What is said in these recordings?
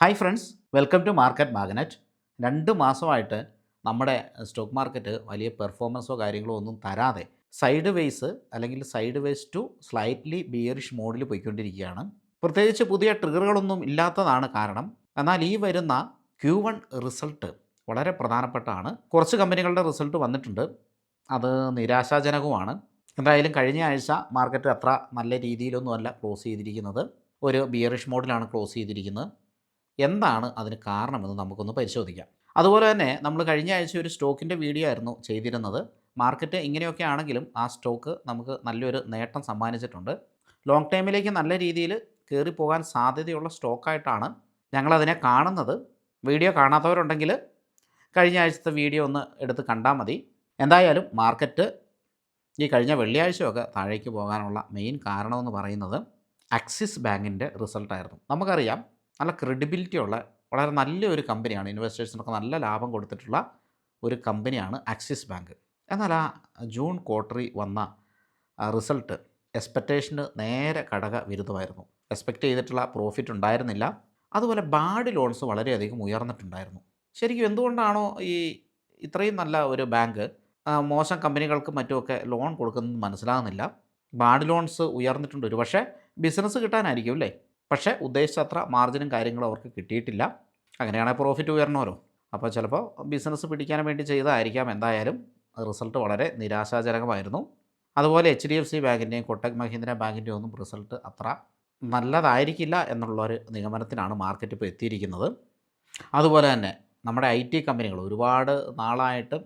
Hi friends welcome to market magnet. രണ്ട് മാസമായിട്ട് നമ്മുടെ സ്റ്റോക്ക് മാർക്കറ്റ് വലിയ പെർഫോമൻസോ കാര്യങ്ങളോ ഒന്നും തരാതെ സൈഡ് വേസ് അല്ലെങ്കിൽ sideways to slightly bearish മോഡിൽ പോയിക്കൊണ്ടിരിക്കുകയാണ്. പ്രത്യേകിച്ച് പുതിയ ട്രിഗറുകളൊന്നും ഇല്ലാത്തതാണ് കാരണം എന്നാൽ ഈ വരുന്ന ക്യൂ വൺ റിസൾട്ട് വളരെ പ്രധാനപ്പെട്ടാണ്. കുറച്ച് കമ്പനികളുടെ റിസൾട്ട് വന്നിട്ടുണ്ട്. അത് നിരാശാജനകവുമാണ്. എന്തായാലും കഴിഞ്ഞ ആഴ്ച മാർക്കറ്റ് അത്ര നല്ല രീതിയിലൊന്നുമല്ല ക്ലോസ് ചെയ്തിരിക്കുന്നത്. ഒരു ബിയറിഷ് മോഡിലാണ് ക്ലോസ് ചെയ്തിരിക്കുന്നത്. എന്താണ് അതിന് കാരണമെന്ന് നമുക്കൊന്ന് പരിശോധിക്കാം. അതുപോലെ തന്നെ നമ്മൾ കഴിഞ്ഞ ആഴ്ച ഒരു സ്റ്റോക്കിന്റെ വീഡിയോ ആയിരുന്നു ചെയ്തിരുന്നത്. മാർക്കറ്റ് ഇങ്ങനെയൊക്കെ ആണെങ്കിലും ആ സ്റ്റോക്ക് നമുക്ക് നല്ലൊരു നേട്ടം സമ്മാനിച്ചിട്ടുണ്ട്. ലോങ് ടൈമിലേക്ക് നല്ല രീതിയിൽ കയറി പോകാൻ സാധ്യതയുള്ള സ്റ്റോക്കായിട്ടാണ് ഞങ്ങളതിനെ കാണുന്നത്. വീഡിയോ കാണാത്തവരുണ്ടെങ്കിൽ കഴിഞ്ഞ ആഴ്ചത്തെ വീഡിയോ ഒന്ന് എടുത്ത് കണ്ടാൽ മതി. എന്തായാലും മാർക്കറ്റ് ഈ കഴിഞ്ഞ വെള്ളിയാഴ്ചയൊക്കെ താഴേക്ക് പോകാനുള്ള മെയിൻ കാരണമെന്ന് പറയുന്നത് ആക്സിസ് ബാങ്കിന്റെ റിസൾട്ടായിരുന്നു. നമുക്കറിയാം നല്ല ക്രെഡിബിലിറ്റി ഉള്ള വളരെ നല്ലൊരു കമ്പനിയാണ് ഇൻവെസ്റ്റേഴ്സിനൊക്കെ നല്ല ലാഭം കൊടുത്തിട്ടുള്ള ഒരു കമ്പനിയാണ് ആക്സിസ് ബാങ്ക് എന്നാൽ ആ ജൂൺ ക്വാർട്ടറി വന്ന റിസൾട്ട് എക്സ്പെക്റ്റേഷന് നേരെ കടക വിരുദ്ധമായിരുന്നു. എക്സ്പെക്റ്റ് ചെയ്തിട്ടുള്ള പ്രോഫിറ്റ് ഉണ്ടായിരുന്നില്ല. അതുപോലെ ബാഡ് ലോൺസ് വളരെയധികം ഉയർന്നിട്ടുണ്ടായിരുന്നു. ശരിക്കും എന്തുകൊണ്ടാണോ ഈ ഇത്രയും നല്ല ഒരു ബാങ്ക് മോശം കമ്പനികൾക്ക് മറ്റുമൊക്കെ ലോൺ കൊടുക്കുന്നത് മനസ്സിലാകുന്നില്ല. ബാഡ് ലോൺസ് ഉയർന്നിട്ടുണ്ട് ഒരു പക്ഷേ ബിസിനസ് കിട്ടാനായിരിക്കും അല്ലേ? പക്ഷേ ഉദ്ദേശിച്ചത്ര മാർജിനും കാര്യങ്ങളും അവർക്ക് കിട്ടിയിട്ടില്ല. അങ്ങനെയാണെങ്കിൽ പ്രോഫിറ്റ് ഉയരണമല്ലോ അപ്പോൾ ചിലപ്പോൾ ബിസിനസ് പിടിക്കാൻ വേണ്ടി ചെയ്തതായിരിക്കാം. എന്തായാലും റിസൾട്ട് വളരെ നിരാശാജനകമായിരുന്നു. അതുപോലെ എച്ച് ഡി എഫ് സി ബാങ്കിന്റെയും കൊട്ടക് മഹീന്ദ്ര ബാങ്കിന്റെയും ഒന്നും റിസൾട്ട് അത്ര നല്ലതായിരിക്കില്ല എന്നുള്ളൊരു നിഗമനത്തിനാണ് മാർക്കറ്റ് ഇപ്പോൾ എത്തിയിരിക്കുന്നത്. അതുപോലെ തന്നെ നമ്മുടെ ഐ ടി കമ്പനികൾ ഒരുപാട് നാളായിട്ട്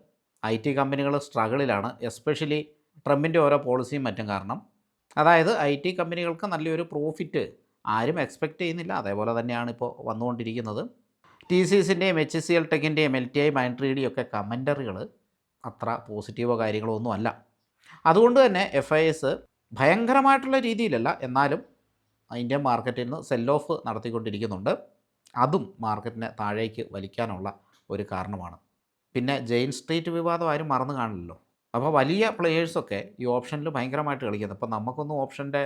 ഐ ടി കമ്പനികൾ സ്ട്രഗിളിലാണ് എസ്പെഷ്യലി ട്രംപിന്റെ ഓരോ പോളിസിയും മറ്റും കാരണം. അതായത് ഐ ടി കമ്പനികൾക്ക് നല്ലൊരു പ്രോഫിറ്റ് ആരും എക്സ്പെക്റ്റ് ചെയ്യുന്നില്ല. അതേപോലെ തന്നെയാണ് ഇപ്പോൾ വന്നുകൊണ്ടിരിക്കുന്നത്. ടി സി എസിന്റെയും എച്ച് സി എൽ ടെക്കിന്റെയും എൽ ടി ഐ മൈൻട്രീഡിയും ഒക്കെ കമന്ററികൾ അത്ര പോസിറ്റീവോ കാര്യങ്ങളോ ഒന്നും അല്ല. അതുകൊണ്ട് തന്നെ എഫ് ഐ എസ് ഭയങ്കരമായിട്ടുള്ള രീതിയിലല്ല എന്നാലും ഇന്ത്യൻ മാർക്കറ്റിൽ നിന്ന് സെൽ ഓഫ് നടത്തിക്കൊണ്ടിരിക്കുന്നുണ്ട്. അതും മാർക്കറ്റിനെ താഴേക്ക് വലിക്കാനുള്ള ഒരു കാരണമാണ്. പിന്നെ ജെയിൻ സ്ട്രീറ്റ് വിവാദം ആരും മറന്നു കാണില്ലല്ലോ. അപ്പോൾ വലിയ പ്ലെയേഴ്സൊക്കെ ഈ ഓപ്ഷനിൽ ഭയങ്കരമായിട്ട് കളിക്കുന്നത്. അപ്പോൾ നമുക്കൊന്നും ഓപ്ഷന്റെ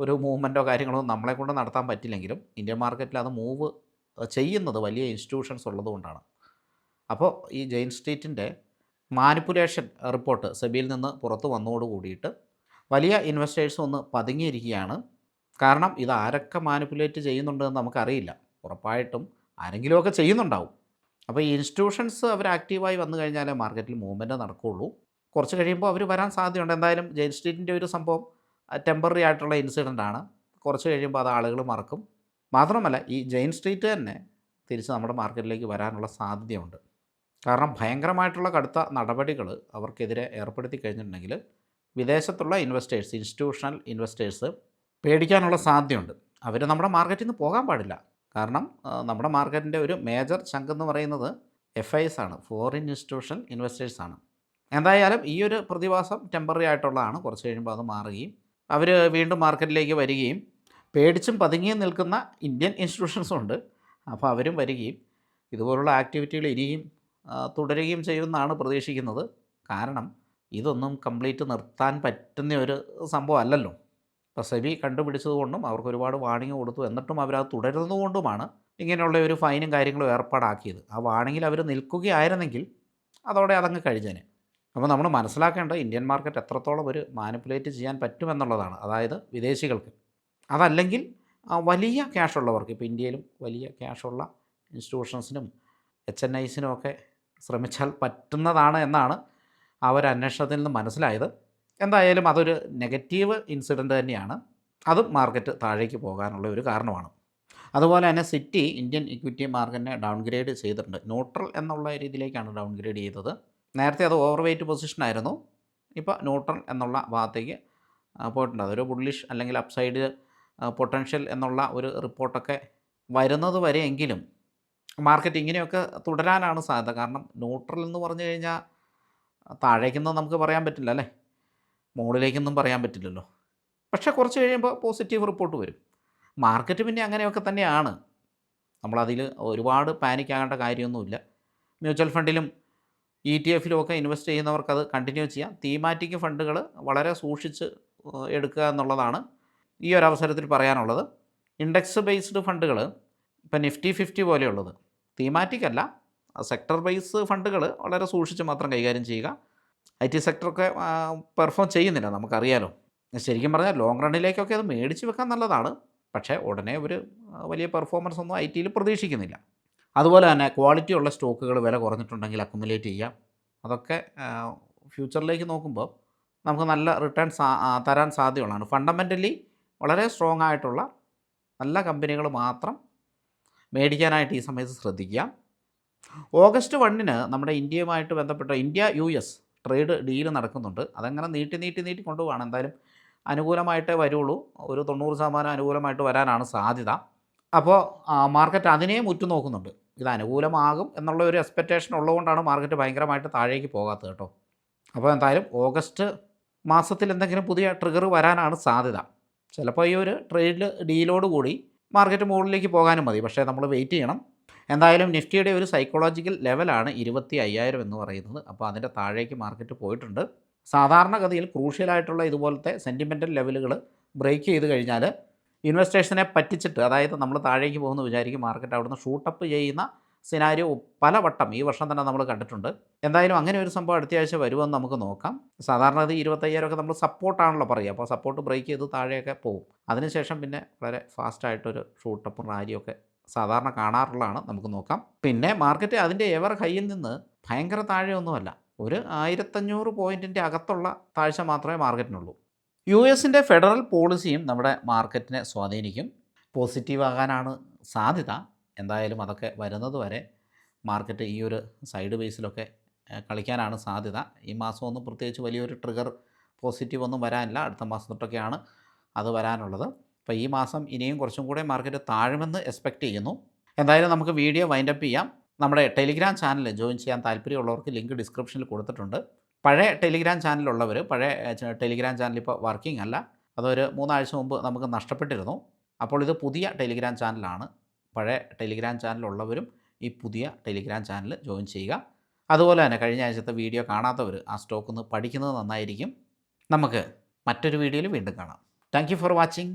ഒരു മൂവ്മെന്റോ കാര്യങ്ങളോ നമ്മളെ കൊണ്ട് നടത്താൻ പറ്റില്ലെങ്കിലും ഇന്ത്യൻ മാർക്കറ്റിൽ അത് മൂവ് ചെയ്യുന്നത് വലിയ ഇൻസ്റ്റിറ്റ്യൂഷൻസ് ഉള്ളതുകൊണ്ടാണ് അപ്പോൾ ഈ ജെയിൻ സ്ട്രീറ്റിന്റെ മാനിപ്പുലേഷൻ റിപ്പോർട്ട് സെബിയിൽ നിന്ന് പുറത്ത് വന്നതോട് കൂടിയിട്ട് വലിയ ഇൻവെസ്റ്റേഴ്സ് ഒന്ന് പതുങ്ങിയിരിക്കുകയാണ്. കാരണം ഇത് ആരൊക്കെ മാനിപ്പുലേറ്റ് ചെയ്യുന്നുണ്ടെന്ന് നമുക്കറിയില്ല. ഉറപ്പായിട്ടും ആരെങ്കിലുമൊക്കെ ചെയ്യുന്നുണ്ടാവും. അപ്പോൾ ഈ ഇൻസ്റ്റിറ്റ്യൂഷൻസ് അവർ ആക്റ്റീവായി വന്നു കഴിഞ്ഞാലേ മാർക്കറ്റിൽ മൂവ്മെന്റ് നടക്കുകയുള്ളൂ. കുറച്ച് കഴിയുമ്പോൾ അവർ വരാൻ സാധ്യതയുണ്ട്. എന്തായാലും ജെയിൻ സ്ട്രീറ്റിന്റെ ഒരു സംഭവം ടെമ്പററി ആയിട്ടുള്ള ഇൻസിഡന്റ് ആണ്. കുറച്ച് കഴിയുമ്പോൾ അത് ആളുകൾ മറക്കും. മാത്രമല്ല ഈ ജെയിൻ സ്ട്രീറ്റ് തന്നെ തിരിച്ച് നമ്മുടെ മാർക്കറ്റിലേക്ക് വരാനുള്ള സാധ്യതയുണ്ട്. കാരണം ഭയങ്കരമായിട്ടുള്ള കടുത്ത നടപടികൾ അവർക്കെതിരെ ഏർപ്പെടുത്തി കഴിഞ്ഞിട്ടുണ്ടെങ്കിൽ വിദേശത്തുള്ള ഇൻവെസ്റ്റേഴ്സ് ഇൻസ്റ്റിറ്റ്യൂഷണൽ ഇൻവെസ്റ്റേഴ്സ് പേടിക്കാനുള്ള സാധ്യതയുണ്ട്. അവർ നമ്മുടെ മാർക്കറ്റിൽ നിന്ന് പോകാൻ പാടില്ല. കാരണം നമ്മുടെ മാർക്കറ്റിന്റെ ഒരു മേജർ ചങ്ക് എന്ന് പറയുന്നത് എഫ് ഐസ് ആണ്. ഫോറിൻ ഇൻസ്റ്റിറ്റ്യൂഷണൽ ഇൻവെസ്റ്റേഴ്സാണ് എന്തായാലും ഈ ഒരു പ്രതിഭാസം ടെമ്പററി ആയിട്ടുള്ളതാണ്. കുറച്ച് കഴിയുമ്പോൾ അത് മാറുകയും അവർ വീണ്ടും മാർക്കറ്റിലേക്ക് വരികയും പേടിച്ചും പതുങ്ങിയും നിൽക്കുന്ന ഇന്ത്യൻ ഇൻസ്റ്റിറ്റ്യൂഷൻസും ഉണ്ട്. അപ്പോൾ അവരും വരികയും ഇതുപോലുള്ള ആക്ടിവിറ്റികൾ ഇനിയും തുടരുകയും ചെയ്യുമെന്നാണ് പ്രതീക്ഷിക്കുന്നത്. കാരണം ഇതൊന്നും കംപ്ലീറ്റ് നിർത്താൻ പറ്റുന്ന ഒരു സംഭവം അല്ലല്ലോ ഇപ്പോൾ സെബി കണ്ടുപിടിച്ചതുകൊണ്ടും അവർക്ക് ഒരുപാട് വാണിംഗ് കൊടുത്തു. എന്നിട്ടും അവരത് തുടരുന്നതുകൊണ്ടുമാണ് ഇങ്ങനെയുള്ള ഒരു ഫൈനും കാര്യങ്ങളും ഏർപ്പാടാക്കിയത്. ആ വാണിങ്ങിൽ അവർ നിൽക്കുകയായിരുന്നെങ്കിൽ അതോടെ അതങ്ങ് കഴിഞ്ഞേനെ. അപ്പോൾ നമ്മൾ മനസ്സിലാക്കേണ്ട ഇന്ത്യൻ മാർക്കറ്റ് എത്രത്തോളം ഒരു മാനിപ്പുലേറ്റ് ചെയ്യാൻ പറ്റുമെന്നുള്ളതാണ്. അതായത് വിദേശികൾക്ക്. അതല്ലെങ്കിൽ വലിയ ക്യാഷ് ഉള്ളവർക്ക്. ഇപ്പോൾ ഇന്ത്യയിലും വലിയ ക്യാഷുള്ള ഇൻസ്റ്റിറ്റ്യൂഷൻസിനും എച്ച് എൻ ഐസിനും ഒക്കെ ശ്രമിച്ചാൽ പറ്റുന്നതാണ് എന്നാണ് ആ ഒരു അന്വേഷണത്തിൽ നിന്ന് മനസ്സിലായത്. എന്തായാലും അതൊരു നെഗറ്റീവ് ഇൻസിഡന്റ് തന്നെയാണ്. അതും മാർക്കറ്റ് താഴേക്ക് പോകാനുള്ള ഒരു കാരണമാണ്. അതുപോലെ തന്നെ സിറ്റി ഇന്ത്യൻ ഇക്വിറ്റി മാർക്കറ്റിനെ ഡൗൺഗ്രേഡ് ചെയ്തിട്ടുണ്ട്. ന്യൂട്രൽ എന്നുള്ള രീതിയിലേക്കാണ് ഡൗൺഗ്രേഡ് ചെയ്തത്. നേരത്തെ അത് ഓവർ വെയ്റ്റ് പൊസിഷനായിരുന്നു ഇപ്പോൾ ന്യൂട്രൽ എന്നുള്ള ഭാഗത്തേക്ക് പോയിട്ടുണ്ട്. അതൊരു ബുള്ളിഷ് അല്ലെങ്കിൽ അപ്സൈഡ് പൊട്ടൻഷ്യൽ എന്നുള്ള ഒരു റിപ്പോർട്ടൊക്കെ വരുന്നത് വരെയെങ്കിലും മാർക്കറ്റ് ഇങ്ങനെയൊക്കെ തുടരാനാണ് സാധ്യത. കാരണം ന്യൂട്രൽ എന്ന് പറഞ്ഞു കഴിഞ്ഞാൽ താഴേക്കൊന്നും നമുക്ക് പറയാൻ പറ്റില്ല അല്ലേ? മുകളിലേക്കൊന്നും പറയാൻ പറ്റില്ലല്ലോ. പക്ഷേ കുറച്ച് കഴിയുമ്പോൾ പോസിറ്റീവ് റിപ്പോർട്ട് വരും. മാർക്കറ്റ് പിന്നെ അങ്ങനെയൊക്കെ തന്നെയാണ്. നമ്മളതിൽ ഒരുപാട് പാനിക് ആകേണ്ട കാര്യമൊന്നുമില്ല. മ്യൂച്വൽ ഫണ്ടിലും ഇ ടി എഫിലുമൊക്കെ ഇൻവെസ്റ്റ് ചെയ്യുന്നവർക്ക് അത് കണ്ടിന്യൂ ചെയ്യാം. തീമാറ്റിക് ഫണ്ടുകൾ വളരെ സൂക്ഷിച്ച് എടുക്കുക എന്നുള്ളതാണ് ഈ ഒരു അവസരത്തിൽ പറയാനുള്ളത്. ഇൻഡെക്സ് ബേസ്ഡ് ഫണ്ടുകൾ ഇപ്പം നിഫ്റ്റി ഫിഫ്റ്റി പോലെയുള്ളത്. തീമാറ്റിക് അല്ല. സെക്ടർ ബേസ് ഫണ്ടുകൾ വളരെ സൂക്ഷിച്ച് മാത്രം കൈകാര്യം ചെയ്യുക. ഐ ടി സെക്ടറൊക്കെ പെർഫോം ചെയ്യുന്നില്ല. നമുക്കറിയാലോ. ശരിക്കും പറഞ്ഞാൽ ലോങ് റണ്ണിലേക്കൊക്കെ അത് മേടിച്ച് വെക്കാൻ നല്ലതാണ്. പക്ഷേ ഉടനെ ഒരു വലിയ പെർഫോമൻസ് ഒന്നും ഐ ടിയിൽ പ്രതീക്ഷിക്കുന്നില്ല. അതുപോലെ തന്നെ ക്വാളിറ്റി ഉള്ള സ്റ്റോക്കുകൾ വില കുറഞ്ഞിട്ടുണ്ടെങ്കിൽ അക്കുമുലേറ്റ് ചെയ്യാം. അതൊക്കെ ഫ്യൂച്ചറിലേക്ക് നോക്കുമ്പോൾ നമുക്ക് നല്ല റിട്ടേൺ തരാൻ സാധ്യതയുള്ളതാണ്. ഫണ്ടമെന്റലി വളരെ സ്ട്രോങ് ആയിട്ടുള്ള നല്ല കമ്പനികൾ മാത്രം മേടിക്കാനായിട്ട് ഈ സമയത്ത് ശ്രദ്ധിക്കുക. ഓഗസ്റ്റ് വണ്ണിന് നമ്മുടെ ഇന്ത്യയുമായിട്ട് ബന്ധപ്പെട്ട India U S trade deal നടക്കുന്നുണ്ട്. അതങ്ങനെ നീട്ടി നീട്ടി നീട്ടി കൊണ്ടുപോവാണ്. എന്തായാലും അനുകൂലമായിട്ടേ വരുള്ളൂ. ഒരു തൊണ്ണൂറ് ശതമാനം അനുകൂലമായിട്ട് വരാനാണ് സാധ്യത. അപ്പോൾ മാർക്കറ്റ് അതിനെയും ഉറ്റുനോക്കുന്നുണ്ട്. ഇത് അനുകൂലമാകും എന്നുള്ള ഒരു എക്സ്പെക്റ്റേഷൻ ഉള്ളതുകൊണ്ടാണ് മാർക്കറ്റ് ഭയങ്കരമായിട്ട് താഴേക്ക് പോകാത്തത് കേട്ടോ. അപ്പോൾ എന്തായാലും ഓഗസ്റ്റ് മാസത്തിൽ എന്തെങ്കിലും പുതിയ ട്രിഗർ വരാനാണ് സാധ്യത. ചിലപ്പോൾ ഈ ഒരു ട്രേഡിൽ ഡീലോട് കൂടി മാർക്കറ്റ് മുകളിലേക്ക് പോകാനും മതി. പക്ഷേ നമ്മൾ വെയിറ്റ് ചെയ്യണം. എന്തായാലും നിഫ്റ്റിയുടെ ഒരു സൈക്കോളജിക്കൽ ലെവലാണ് ഇരുപത്തി അയ്യായിരം എന്ന് പറയുന്നത്. അപ്പോൾ അതിന്റെ താഴേക്ക് മാർക്കറ്റ് പോയിട്ടുണ്ട്. സാധാരണഗതിയിൽ ക്രൂഷ്യലായിട്ടുള്ള ഇതുപോലത്തെ സെന്റിമെന്റൽ ലെവലുകൾ ബ്രേക്ക് ചെയ്ത് കഴിഞ്ഞാൽ ഇൻവെസ്റ്റേഴ്സിനെ പറ്റിച്ചിട്ട് അതായത് നമ്മൾ താഴേക്ക് പോകുന്ന വിചാരിക്കും മാർക്കറ്റ് അവിടുന്ന് ഷൂട്ടപ്പ് ചെയ്യുന്ന സിനാരിയോ പലവട്ടം ഈ വർഷം തന്നെ നമ്മൾ കണ്ടിട്ടുണ്ട്. എന്തായാലും അങ്ങനെ ഒരു സംഭവം അടുത്ത ആഴ്ച വരുമെന്ന് നമുക്ക് നോക്കാം. സാധാരണ ഇത് ഇരുപത്തയ്യായിരമൊക്കെ നമ്മൾ സപ്പോർട്ടാണല്ലോ പറയുക. അപ്പോൾ സപ്പോർട്ട് ബ്രേക്ക് ചെയ്ത് താഴെയൊക്കെ പോകും. അതിനുശേഷം പിന്നെ വളരെ ഫാസ്റ്റായിട്ടൊരു ഷൂട്ടപ്പും റാലിയൊക്കെ സാധാരണ കാണാറുള്ളതാണ്. നമുക്ക് നോക്കാം. പിന്നെ മാർക്കറ്റ് അതിന്റെ എവർ ഹൈയിൽ നിന്ന് ഭയങ്കര താഴെയൊന്നുമല്ല. ഒരു ആയിരത്തഞ്ഞൂറ് പോയിന്റിന്റെ അകത്തുള്ള താഴ്ച മാത്രമേ മാർക്കറ്റിനുള്ളൂ യു എസിന്റെ ഫെഡറൽ പോളിസിയും നമ്മുടെ മാർക്കറ്റിനെ സ്വാധീനിക്കും. പോസിറ്റീവ് ആകാനാണ് സാധ്യത. എന്തായാലും അതൊക്കെ വരുന്നത് വരെ മാർക്കറ്റ് ഈ ഒരു സൈഡ് ബേസിലൊക്കെ കളിക്കാനാണ് സാധ്യത. ഈ മാസമൊന്നും പ്രത്യേകിച്ച് വലിയൊരു ട്രിഗർ പോസിറ്റീവ് ഒന്നും വരാനില്ല. അടുത്ത മാസം തൊട്ടൊക്കെയാണ് അത് വരാനുള്ളത്. അപ്പോൾ ഈ മാസം ഇനിയും കുറച്ചും കൂടെ മാർക്കറ്റ് താഴുമെന്ന് എക്സ്പെക്റ്റ് ചെയ്യുന്നു. എന്തായാലും നമുക്ക് വീഡിയോ വൈൻഡപ്പ് ചെയ്യാം. നമ്മുടെ ടെലിഗ്രാം ചാനൽ ജോയിൻ ചെയ്യാൻ താല്പര്യമുള്ളവർക്ക് ലിങ്ക് ഡിസ്ക്രിപ്ഷനിൽ കൊടുത്തിട്ടുണ്ട്. പഴയ ടെലിഗ്രാം ചാനലുള്ളവർ പഴയ ടെലിഗ്രാം ചാനൽ ഇപ്പോൾ വർക്കിംഗ് അല്ല. അതൊരു മൂന്നാഴ്ച മുമ്പ് നമുക്ക് നഷ്ടപ്പെട്ടിരുന്നു. അപ്പോൾ ഇത് പുതിയ ടെലിഗ്രാം ചാനലാണ്. പഴയ ടെലിഗ്രാം ചാനലുള്ളവരും ഈ പുതിയ ടെലിഗ്രാം ചാനൽ ജോയിൻ ചെയ്യുക. അതുപോലെ തന്നെ കഴിഞ്ഞ ആഴ്ചത്തെ വീഡിയോ കാണാത്തവർ ആ സ്റ്റോക്ക് ഒന്ന് പഠിക്കുന്നത് നന്നായിരിക്കും. നമുക്ക് മറ്റൊരു വീഡിയോയിൽ വീണ്ടും കാണാം. Thank for watching.